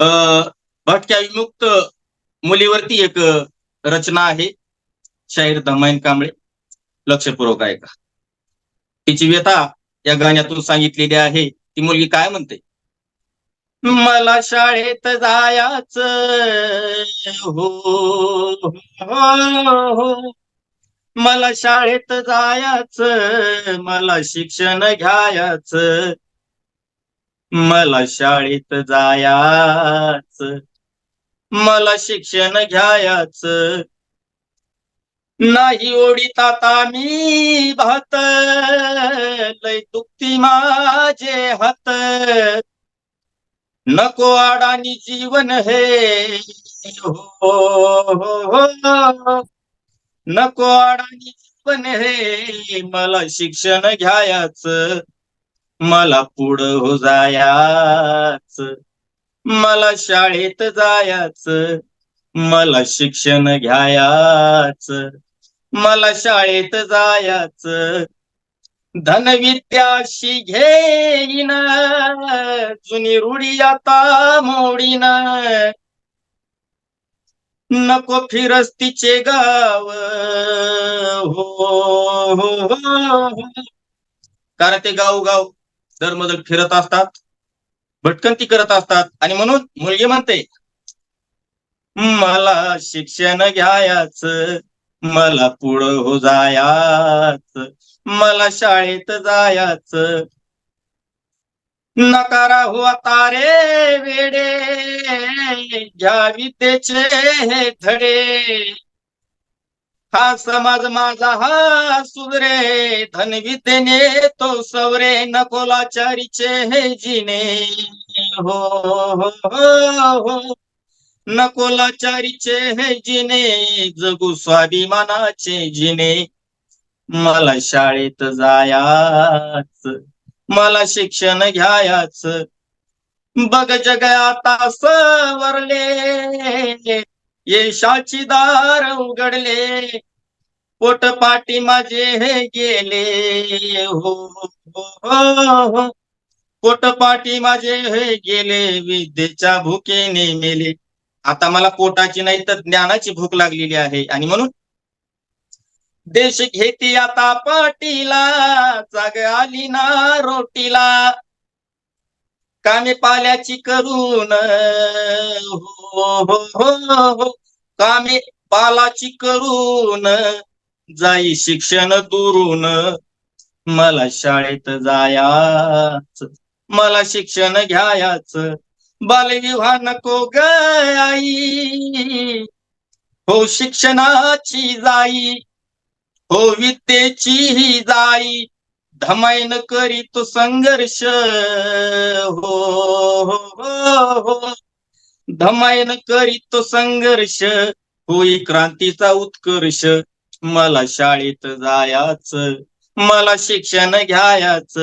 भटक्या विमुक्त मुलीवरती एक रचना आहे. शाहीर धमाईन कांबळे. लक्षपूर्वक ऐका तिची व्यथा या गाण्यातून सांगितलेली आहे. ती मुलगी काय म्हणते? मला शाळेत जायाच हो हो, हो. मला शाळेत जायाच मला शिक्षण घ्यायचं. मला शाळेत जायाच मला शिक्षण घ्यायाच. नाही ओढीत आता मी भात लय दुखती माझे हात. नको आडानी जीवन हे हो हो, हो. नको आडानी जीवन हे मला शिक्षण घ्यायच. मला पुढं हो जायाच. मला शाळेत जायाच. मला शिक्षण घ्यायाच. मला शाळेत जायाच. धनविद्याशी घेईन जुनी रूढी आता मोडीन नको फिरस्तीचे गाव. हो हो हो हो. कारण ते गाव गाव दरमजल फिरत असतात भटकंती करत असतात. आणि म्हणून मुलगी म्हणते मला शिक्षण घ्यायच मला पुढं हो जायाच मला शाळेत जायाच. नकारा हो आता रे वेडे घ्यावी त्याचे धडे. हा समाज माझा हा सुधरे धन विद्येने तो सवरे नकोलाचारीचे हे जिने. हो हो हो हो. नकोलाचारीचे हे जिने जगू स्वाभिमानाचे जिने. मला शाळेत जायाच मला शिक्षण घ्यायाच. बघ जग आता सवरले यशाची दार उघडले पोटपाटी माझे हे गेले. हो, हो हो हो. पोटपाटी माझे हे गेले विद्येच्या भुकेने मेले. आता मला पोटाची नाही तर ज्ञानाची भूक लागलेली आहे. आणि म्हणून देश घेती आता पाटीला जाग आली ना रोटीला. कामे पाल्याची करून हो हो हो हो. कामे पालाची करून जाई शिक्षण दुरून मला शाळेत जायाच मला शिक्षण घ्यायाच. बालविवाह नको ग आई. हो शिक्षणाची जाई. हो विद्येची ही जाई. धमाईन करीत संघर्ष. हो हो हो हो. धमाईन करीत संघर्ष. होई क्रांतीचा उत्कर्ष. मला शाळेत जायाच मला शिक्षण घ्यायाच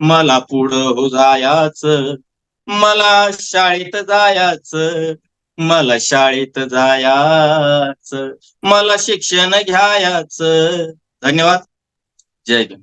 मला पुढं हो जायाच. मला शाळेत जायाच मला शाळेत जायाच मला शिक्षण घ्यायाच. धन्यवाद. जय भीम